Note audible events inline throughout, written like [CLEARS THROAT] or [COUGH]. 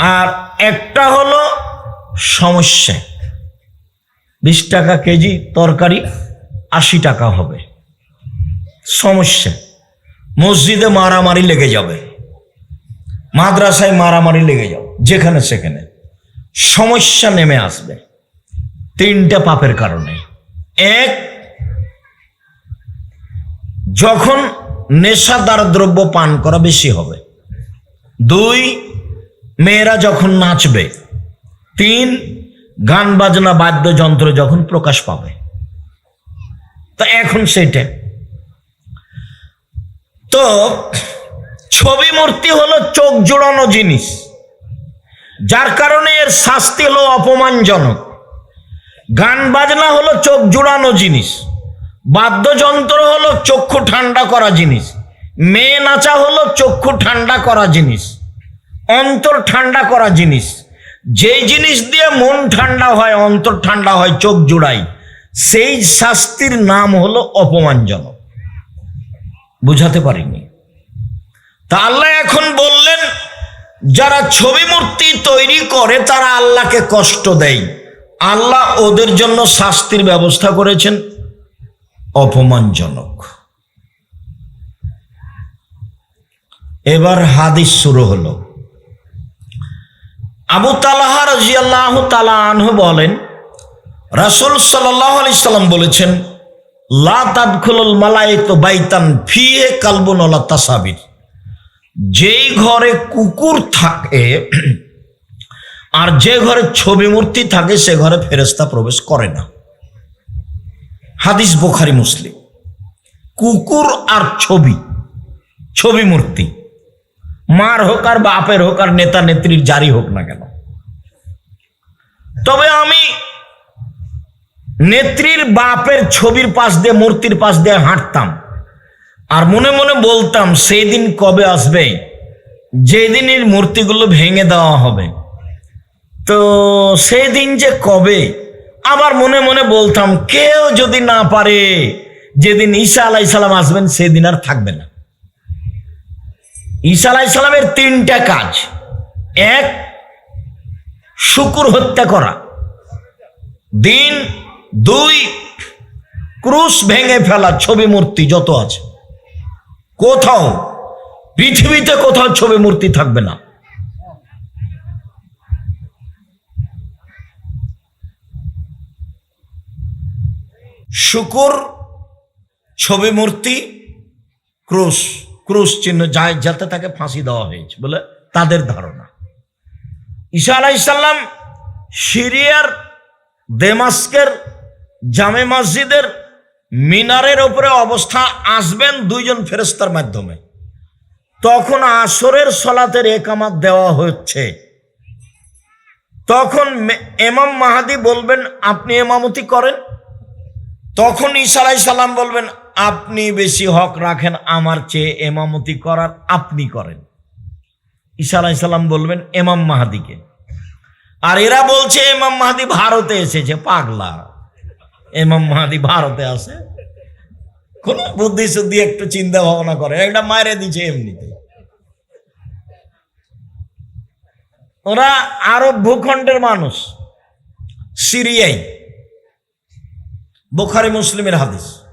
আর একটা হলো সমস্যা। বিশ টাকা কেজি তরকারি আশি টাকা হবে। সমস্যা। মসজিদে মারামারি লেগে যাবে। মাদ্রাসায় মারামারি লেগে যাবে, যেখানে সেখানে। সমস্যা নেমে আসবে। তিনটা পাপের কারণে। এক, যখন নেশাদার দ্রব্য পান করা বেশি হবে। দুই মেয়েরা যখন নাচবে, তিন গান বাজনা বাদ্যযন্ত্র যখন প্রকাশ পাবে। তা এখন সেটা। তো ছবি মূর্তি হলো চোখ জোড়ানো জিনিস। যার কারণে এর শাস্তি হলো অপমানজনক। গান বাজনা হলো চোখ জোড়ানো জিনিস। বাদ্যযন্ত্র হলো চক্ষু ঠান্ডা করা জিনিস। মেয়ে নাচা হলো চক্ষু ঠান্ডা করা জিনিস। অন্তর ঠান্ডা করা জিনিস। যেই জিনিস দিয়ে মন ঠান্ডা হয়, অন্তর ঠান্ডা হয়, চোখ জোড়াই, সেই শাস্তির নাম হলো অপমানজনক। বুঝাতে পারিনি। তা আল্লাহ এখন বললেন, যারা ছবি মূর্তি তৈরি করে, তারা আল্লাহকে কষ্ট দেয়। আল্লাহ ওদের জন্য শাস্তির ব্যবস্থা করেছেন। অপমানজনক। এবার হাদিস শুরু হলো। আবু তালাহা রাজিয়াল্লাহ তালা আনহু বলেন, রাসুল সাল্লাহ আলি সাল্লাম বলেছেন, লা তাদখুলুল মালাইক বাইতান ফিয়ে কালবুন তাসাবির। যেই ঘরে কুকুর থাকে, [CLEARS THROAT] আর যে ঘরে ছবি মূর্তি থাকে, সে ঘরে ফেরেস্তা প্রবেশ করে না। হাদিস বোখারি, মুসলিম। কুকুর আর ছবি ছবি মূর্তি। মার হোক আর বাপের হোক আর নেতা নেত্রীর জারি হোক না কেন। তবে আমি নেত্রীর বাপের ছবির পাশ দিয়ে, মূর্তির পাশ দিয়ে হাঁটতাম। আর মনে মনে বলতাম, সেই দিন কবে আসবে? যেদিন এর মূর্তিগুলো ভেঙে দেওয়া হবে। তো সেই দিন যে কবে? আবার মনে মনে বলতাম, কেউ যদি না পারে, যেদিন ঈসা আলাই সালাম আসবেন, সেদিন আর থাকবে না। ঈসা আলাই সালামের তিনটা কাজ। এক, শুকুর হত্যা করা। দিন, দুই, ক্রুশ ভেঙে ফেলা ছবি মূর্তি যত আছে। কোথাও, পৃথিবীতে কোথাও ছবি মূর্তি থাকবে না। শুকুর, ছবি মূর্তি, ক্রুশ। ক্রুশ চিহ্ন যায় যাতে তাকে ফাঁসি দেওয়া হয়েছে বলে তাদের ধারণা। ঈশা আলাইসাল্লাম সিরিয়ার, দেমাস্কের, জামে মসজিদের মিনারের ওপরে অবস্থা, আসবেন দুইজন ফেরেস্তার মাধ্যমে। তখন আসরের সলাতের একামাত দেওয়া হচ্ছে। তখন এমাম মাহাদি বলবেন, আপনি এমামতি করেন? তখন ঈসা আলাই সাল্লাম বলবেন আপনি বেশি হক রাখেন, আমার চেয়ে এমামতি করার আপনি করেন। ঈসা আলাই সাল্লাম বলবেন, এমাম মাহাদিকে। আর এরা বলছে, এমাম মাহাদি ভারতে এসেছে, পাগলা। এমাম মাহাদি ভারতে আসে কোন বুদ্ধি শুদ্ধি, একটু চিন্তা ভাবনা করে, একটা মায়েরে দিচ্ছে এমনিতে। ওরা আরব ভূখণ্ডের মানুষ, সিরিয়াই। বুখারি, মুসলিমের হাদিস।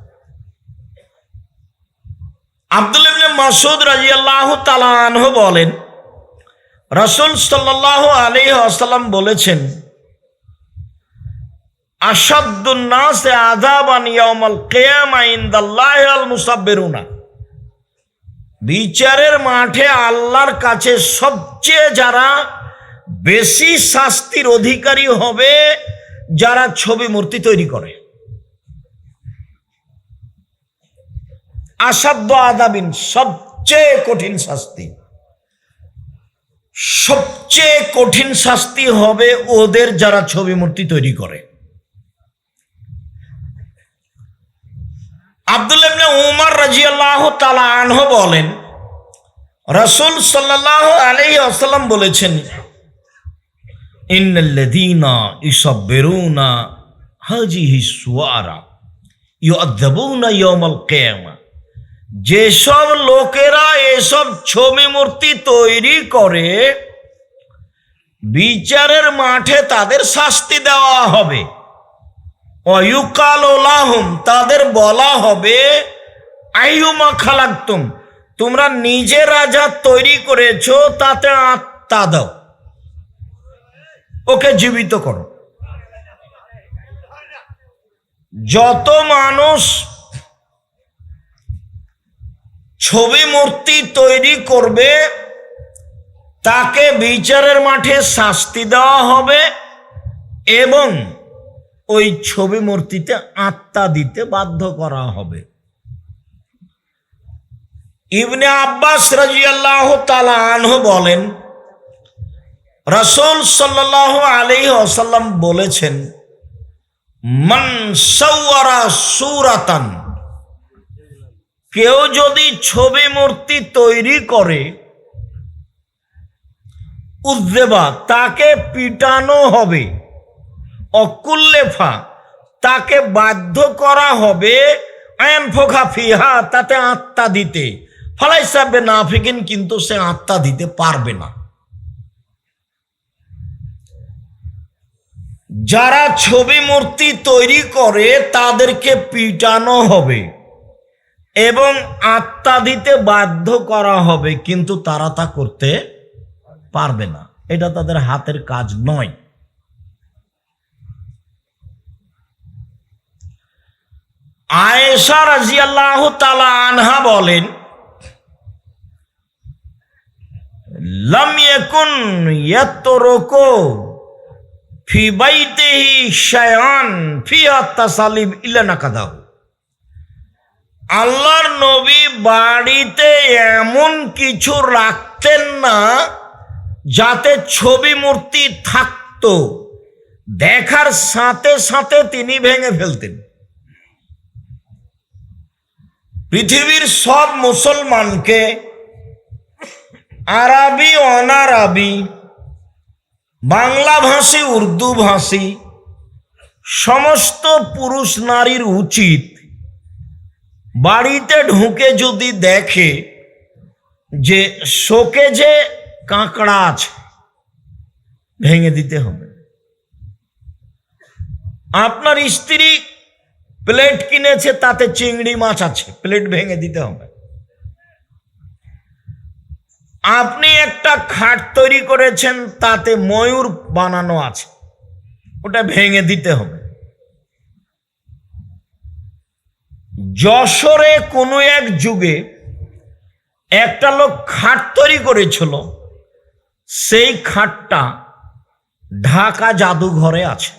আব্দুল ইবনে মাসুদ রাজিয়াল্লাহু তাআলা আনহু বলেন, রাসূল সাল্লাল্লাহু আলাইহি ওয়াসাল্লাম বলেছেন আসাদ্দুন নাসে আযাবান ইয়াউমাল কিয়ামা ইনদাল্লাহি আল মুসাব্বিরুনা। বিচারের মাঠে আল্লাহর কাছে সবচেয়ে যারা বেশি শাস্তির অধিকারী হবে, যারা ছবি মূর্তি তৈরি করে। আসাধ্য আদাবিন সবচেয়ে কঠিন শাস্তি। সবচেয়ে কঠিন শাস্তি হবে ওদের যারা ছবি মূর্তি তৈরি করে। আব্দুল ইবনে উমর রাজিয়াল্লাহু তাআলা আনহু বলেন, রাসূল সাল্লাল্লাহু আলাইহি ওয়াসাল্লাম বলেছেন, ইন্নাল্লাযীনা ইসাব্বিরুনা হাজিহি সুয়ারা ইউআযাবুনা ইয়াওমাল কিয়ামা। যেসব লোকেরা এসব ছবি মূর্তি তৈরি করে, বিচারের মাঠে তাদের শাস্তি দেওয়া হবে। অয়ুকাল ওলাহুম তাদের বলা হবে আইহুমা খালাক্তুম, তোমরা নিজেরা যা তৈরি করেছ, তাতে আত্মা দাও। ওকে জীবিত করো। যত মানুষ ছবি মূর্তি তৈরি করবে, তাকে বিচারের মাঠে শাস্তি দেওয়া হবে এবং ওই ছবি মূর্তিতে আত্মা দিতে বাধ্য করা হবে। ইবনে আব্বাস রাজিয়াল্লাহ তালা আনহু বলেন, রসুল সাল্লাহ আলী আসাল্লাম বলেছেন, মান সৌয়ারা সুরাতান কেউ যদি ছবি মূর্তি তৈরি করে উদ্দেবা তাকে পিটানো হবে, অকুল্লেফা, তাকে বাধ্য করা হবে ফিহা, তাতে আত্মা দিতে। ফালাই সাবে না ফিকিন কিন্তু সে আত্মা দিতে পারবে না। যারা ছবি মূর্তি তৈরি করে, তাদেরকে পিটানো হবে। এবং আত্মা দিতে বাধ্য করা হবে, কিন্তু তারা তা করতে পারবে না। এটা তাদের হাতের কাজ নয়। আয়েশা রাজিয়াল্লাহ তালা আনহা বলেন ফি বাইতিহি শায়ান ফিহা তাসালিব ইল্লা আল্লাহর নবী বাড়িতে এমন কিছু রাখতেন না যাতে ছবি মূর্তি থাকতো। দেখার সাথে সাথে তিনি ভেঙে ফেলতেন। পৃথিবীর সব মুসলমানকে আরবি, অনারবি, বাংলা ভাষী, উর্দু ভাষী, সমস্ত পুরুষ নারীর উচিত বাড়িতে ঢুকে যদি দেখে যে শোকে যে কাঁকড়া আছে, ভেঙে দিতে হবে। আপনার স্ত্রী প্লেট কিনেছে, তাতে চিংড়ি মাছ আছে, প্লেট ভেঙে দিতে হবে। আপনি একটা খাট তৈরি করেছেন, তাতে ময়ূর বানানো আছে, ওটা ভেঙে দিতে হবে। যশোরে কোনো এক যুগে একটা লোক খাট তৈরি করেছিল। সেই খাটটা ঢাকা জাদুঘরে আছে।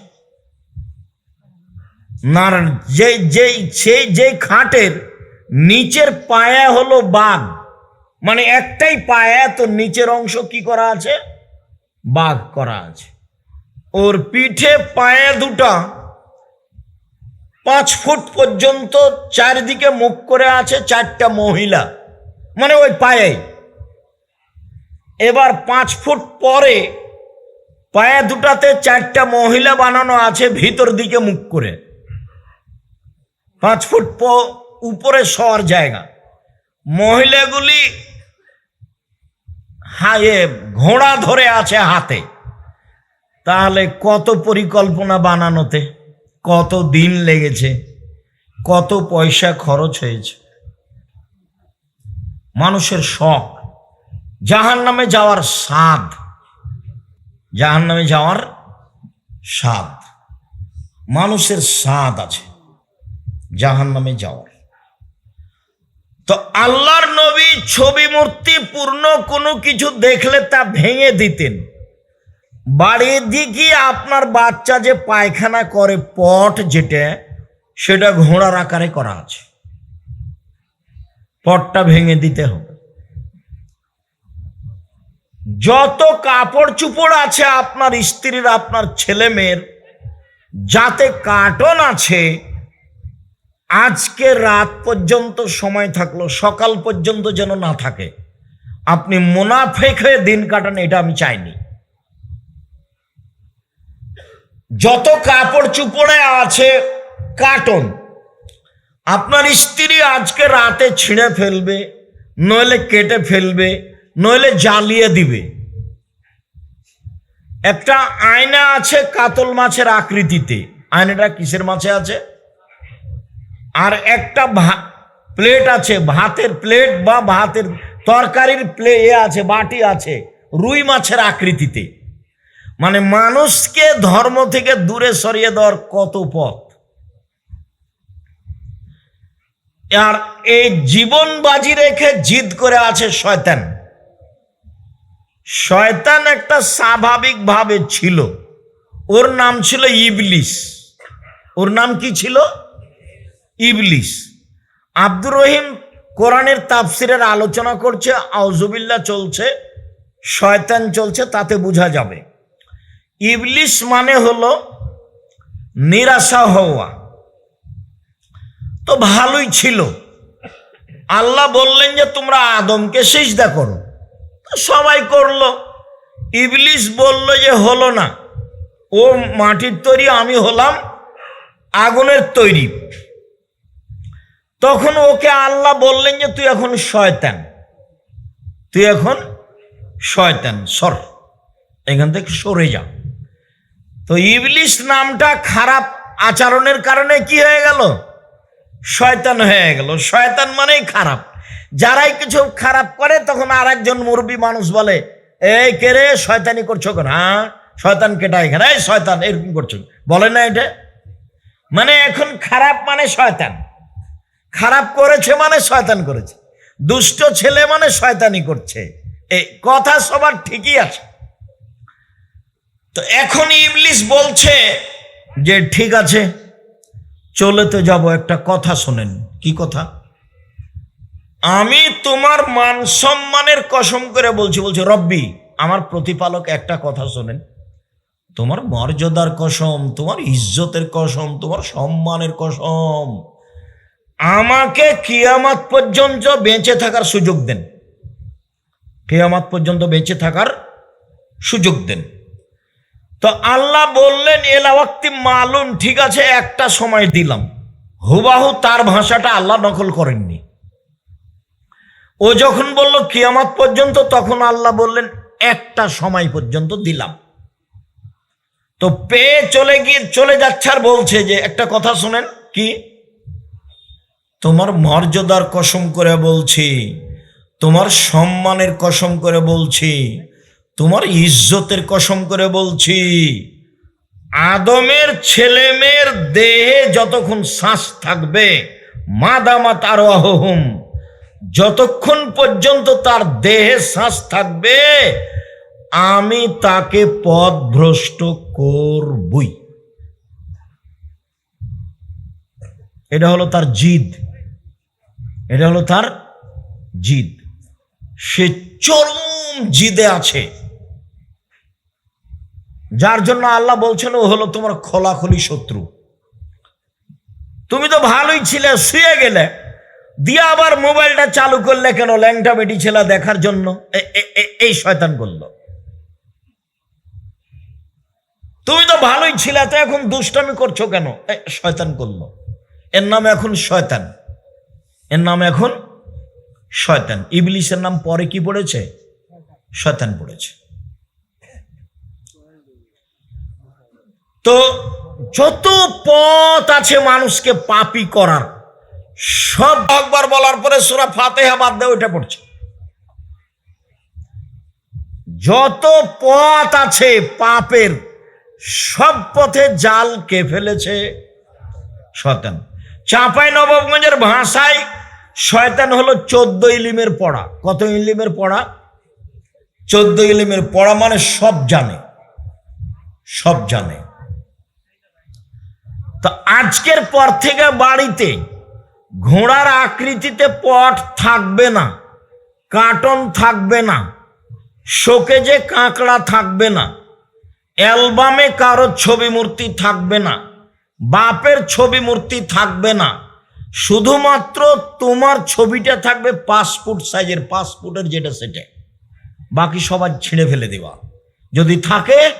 না যে যে সেই যে খাটের নিচের পায়া হলো বাঘ মানে একটাই পায়া, তো নিচের অংশ কি করা আছে? বাঘ করা আছে। ওর পিঠে পায়ে দুটা পাঁচ ফুট পর্যন্ত চারিদিকে মুখ করে আছে চারটা মহিলা। মানে ওই পায়ে। এবার পাঁচ ফুট পরে পায়ে দুটাতে চারটা মহিলা বানানো আছে ভিতর দিকে মুখ করে। পাঁচ ফুট উপরে শোয়ার জায়গা। মহিলাগুলি হায়ে ঘোড়া ধরে আছে হাতে। তাহলে কত পরিকল্পনা বানানোতে? কত দিন লেগেছে? কত পয়সা খরচ হয়েছে? মানুষের শখ। জাহান নামে যাওয়ার স্বাদ। জাহান নামে যাওয়ার স্বাদ। মানুষের স্বাদ আছে জাহান নামে যাওয়ার। তো আল্লাহর নবী ছবি মূর্তি পূর্ণ কোনো কিছু দেখলে তা ভেঙে দিতেন। বাড়ির দিকে আপনার বাচ্চা যে পায়খানা করে পট যেটা, সেটা ঘোড়ার আকারে করা আছে। পটটা ভেঙে দিতে হবে। যত কাপড় চুপড় আছে আপনার স্ত্রীর, আপনার ছেলে মেয়ের, যাতে কার্টন আছে, আজকে রাত পর্যন্ত সময় থাকল, সকাল পর্যন্ত যেন না থাকে। আপনি মুনাফেক হয়ে দিন কাটান, এটা আমি চাইনি। যত কাপড় চুপড়ে আছে, কার্টন। আপনার স্ত্রী আজকে রাতে ছিঁড়ে ফেলবে, নইলে কেটে ফেলবে, নইলে জ্বালিয়ে দিবে। একটা আয়না আছে কাতল মাছের আকৃতিতে। আয়নাটা কিসের মাছে আছে? আর একটা প্লেট আছে, ভাতের প্লেট বা ভাতের তরকারির প্লে আছে, বাটি আছে, রুই মাছের আকৃতিতে। মানে মানুষকে ধর্ম থেকে দূরে সরিয়ে দেওয়ার কত পথ? আর এই জীবন বাজি রেখে জিদ করে আছে শয়তান। শয়তান একটা স্বাভাবিকভাবে ছিল। ওর নাম ছিল ইবলিস। ওর নাম কি ছিল? ইবলিস। আব্দুর রহিম কোরআনের তাফসিরের আলোচনা করছে আউজুবিল্লা চলছে, শয়তান চলছে, তাতে বোঝা যাবে। ইবলিস মানে হলো নিরাশা হওয়া। তো ভালোই ছিল। আল্লাহ বললেন যে, তোমরা আদমকে সিজদা করো। সবাই করল। ইবলিস বলল যে, হলো না। ও মাটির তৈরি, আমি হলাম আগুনের তৈরি। তখন ওকে আল্লাহ বললেন যে, তুই এখন শয়তান। তুই এখন শয়তান, সর। এখান থেকে সরে যা। তো ইবলিশ নামটা খারাপ আচরণের কারণে কি হয়ে গেল? শয়তান হয়ে গেল। শয়তান মানেই খারাপ। যারাই কিছু খারাপ করে, তখন আর একজন মুরব্বী মানুষ বলে, এই কে রে, শয়তানি করছ কেন হ্যাঁ শয়তান কেটা এখানে? এই শয়তান, এরকম করছ বলে না এটা? মানে এখন খারাপ মানে শয়তান। খারাপ করেছে মানে শয়তান করেছে। দুষ্ট ছেলে মানে শয়তানি করছে। এই কথা সবার ঠিকই আছে। তো এখন ইবলিস বলছে যে, ঠিক আছে, চলে তো যাব, একটা কথা শোনেন। কি কথা? আমি তোমার মান সম্মানের কসম করে বলছি বলছি, রব্বি, আমার প্রতিপালক একটা কথা শোনেন। তোমার মর্যাদার কসম, তোমার ইজ্জতের কসম, তোমার সম্মানের কসম, আমাকে কিয়ামাত পর্যন্ত বেঁচে থাকার সুযোগ দেন। কিয়ামাত পর্যন্ত বেঁচে থাকার সুযোগ দেন। তো আল্লাহ বললেন এলাওয়াক্তি মালুন ঠিক আছে, একটা সময় দিলাম। হুবাহু তার ভাষাটা আল্লাহ নকল করেননি। ও যখন বলল, কিয়ামাত পর্যন্ত, তখন আল্লাহ বললেন, একটা সময় পর্যন্ত দিলাম। তো পেয়ে চলে গিয়ে, চলে যাচ্ছে আর বলছে যে, একটা কথা শুনেন, কি? তোমার মর্যাদার কসম করে বলছি, তোমার সম্মানের কসম করে বলছি তোমার ইজ্জতের কসম করে বলছি, আদমের ছেলে মেয়ের দেহে যতক্ষণ শ্বাস থাকবে মাদামা তার আহহুম যতক্ষণ পর্যন্ত তার দেহে শ্বাস থাকবে, আমি তাকে পথ ভ্রষ্ট করবই। এটা হলো তার জিদ। এটা হলো তার জিদ। সে চরম জিদে আছে। যার জন্য আল্লাহ বলছেন, ও হলো তোমার খোলাখুলি শত্রু। তুমি তো ভালোই ছিলে, শুয়ে গেলে। দিয়ে আবার মোবাইলটা চালু করলে কেন? ল্যাংটা বেটি ছেলা দেখার জন্য। এই শয়তান করল তুমি তো ভালোই ছিলে, তো এখন দুষ্টামি করছ কেন? শয়তান করল এর নাম এখন শয়তান। এর নাম এখন শয়তান। ইবলিসের নাম পরে কি পড়েছে? শয়তান পড়েছে। তো যত পথ আছে মানুষকে পাপি করার, সব একবার বলার পরে সুরা ফাতেহা বাদ দিয়ে ওইটা পড়ছে। যত পথ আছে পাপের, সব পথে জাল কে ফেলেছে? শয়তান। চাঁপাই নবাবগঞ্জের ভাষায় শয়তান হলো চোদ্দ ইলিমের পড়া। কত ইলিমের পড়া? চোদ্দ ইলিমের পড়া মানে সব জানে। সব জানে। তো আজকের পর থেকে বাড়িতে ঘোড়ার আকৃতিতে পট থাকবে না, কার্টন থাকবে না, শোকেজে কাঁকড়া থাকবে না, অ্যালবামে কারও ছবি মূর্তি থাকবে না, বাপের ছবি মূর্তি থাকবে না, শুধুমাত্র তোমার ছবিটা থাকবে পাসপোর্ট সাইজের, পাসপোর্টের যেটা সেটা। বাকি সবার ছিঁড়ে ফেলে দেওয়া। যদি থাকে,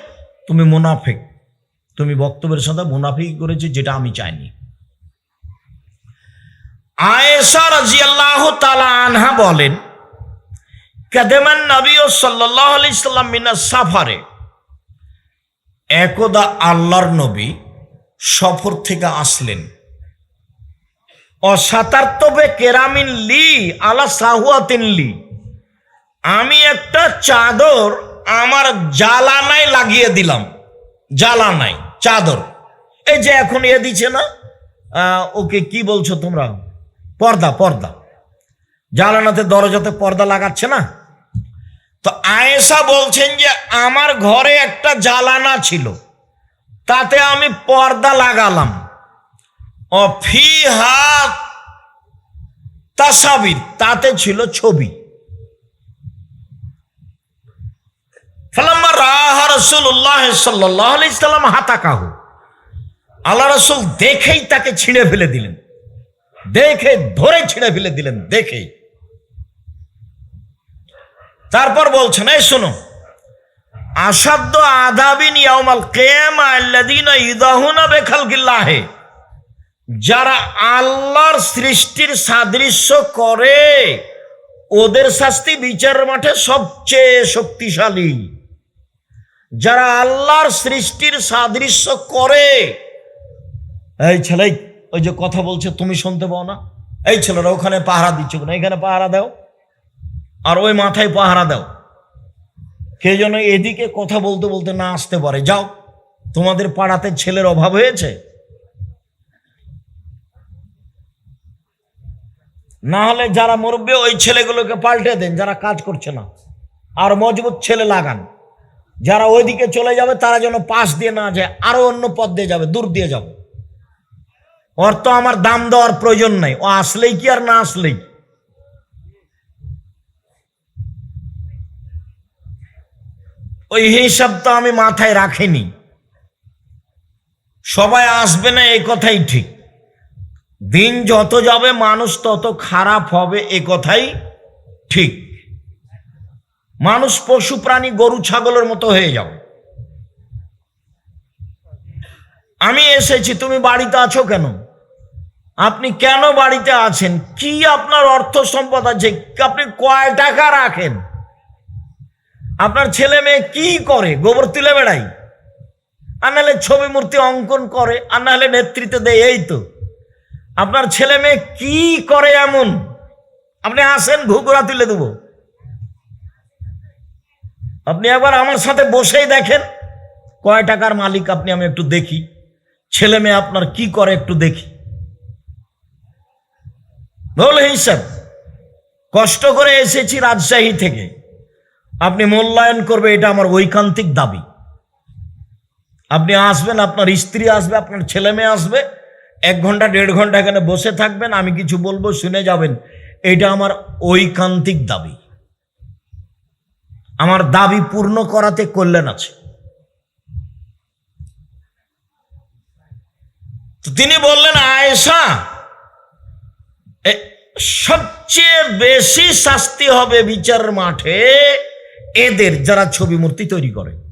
তুমি মুনাফেক। তুমি বক্তব্যের সাথে মুনাফিক করেছে, যেটা আমি চাইনি। আয়েশা রাজিয়াল্লাহু তাআলা আনহা বলেন কাদেমান নবী ও সাল্লাল্লাহু আলাইহি সাল্লাম মিনা সাফারে, একদা আল্লাহর নবী সফর থেকে আসলেন। অসাতার্তবে কেরামিন লি আলা সাহুয়াতিন লি, আমি একটা চাদর আমার জ্বালানায় লাগিয়ে দিলাম। জ্বালানায়। চাদর। এই যে এখন এ দিছে না ওকে কি বলছো তোমরা? পর্দা পর্দা। জ্বালানাতে দরজাতে পর্দা লাগাচ্ছে না? তো আয়েশা বলছেন যে, আমার ঘরে একটা জ্বালানা ছিল, তাতে আমি পর্দা লাগালাম। অফিহা তাসাবির, তাতে ছিল ছবি। ফালাম্মা রাহা রাসূলুল্লাহ সাল্লাল্লাহু আলাইহি সাল্লাম হাতাকাহু। আল্লাহ রাসূল দেখেই তাকে ছিঁড়ে ফেলে দিলেন। দেখে, ধরে ছিঁড়ে ফেলে দিলেন, দেখেই। তারপর বলছেন, এই শোনো আসাদ্দ আদাবিন ইয়াউমাল কিয়ামা আল্লাযীনা ইদাহুনা বিখালকিল্লাহি। যারা আল্লাহর সৃষ্টির সাদৃশ্য করে, ওদের শাস্তি বিচার মাঠে সবচেয়ে শক্তিশালী। যারা আল্লাহর সৃষ্টির সাদৃশ্য করে। এই ছেলে, ওই যে কথা বলছে, তুমি শুনতে পাও না? এই ছেলেরা ওখানে পাহারা দিচ্ছ না এখানে পাহারা দাও। আর ওই মাথায় পাহারা দাও। কে যেন এদিকে কথা বলতে বলতে না আসতে পারে। যাও, তোমাদের পাড়াতে ছেলের অভাব হয়েছে? না হলে যারা মরবে, ওই ছেলেগুলোকে পাল্টে দেন, যারা কাজ করছে না। আর মজবুত ছেলে লাগান। যারা ওইদিকে চলে যাবে, তারা যেন পাশ দিয়ে না যায়, আরও অন্য পথ দিয়ে যাবে, দূর দিয়ে যাবে। ওর তো আমার দাম দেওয়ার প্রয়োজন নাই, ও আসলেই কি আর না আসলেই। ওই হিসাব তো আমি মাথায় রাখিনি। সবাই আসবে না এই কথাই ঠিক। দিন যত যাবে, মানুষ তত খারাপ হবে, এ কথাই ঠিক। মানুষ পশু, প্রাণী, গরু, ছাগলের মতো হয়ে যাও। আমি এসেছি, তুমি বাড়িতে আছো কেন? আপনি কেন বাড়িতে আছেন? কি আপনার অর্থ সম্পদ আছে? আপনি কয় টাকা রাখেন? আপনার ছেলে মেয়ে কি করে? গোবর তুলে বেড়াই। আর নাহলে ছবি মূর্তি অঙ্কন করে, আর নাহলে নেতৃত্ব দেয়, এই তো। আপনার ছেলে মেয়ে কি করে এমন? আপনি আসেন, ঘুঘুরা তুলে দেব। আপনি একবার আমার সাথে বসেই দেখেন। কয় টাকার মালিক আপনি? আমি একটু দেখি। ছেলে মেয়ে আপনার কি করে একটু দেখি। বল হিসাব কষ্ট করে এসেছি রাজশাহী থেকে। আপনি মূল্যায়ন করবে, এটা আমার ঐকান্তিক দাবি। আপনি আসবেন, আপনার স্ত্রী আসবে, আপনার ছেলে মেয়ে আসবে। এক ঘণ্টা, দেড় ঘণ্টা এখানে বসে থাকবেন, আমি কিছু বলব, শুনে যাবেন। এটা আমার ঐকান্তিক দাবি। আমার দাবি পূর্ণ করাতে কল্যাণ আছে। তিনি বললেন, আয়েশা সবচেয়ে বেশি শাস্তি হবে বিচার মাঠে এদের যারা ছবি মূর্তি তৈরি করে।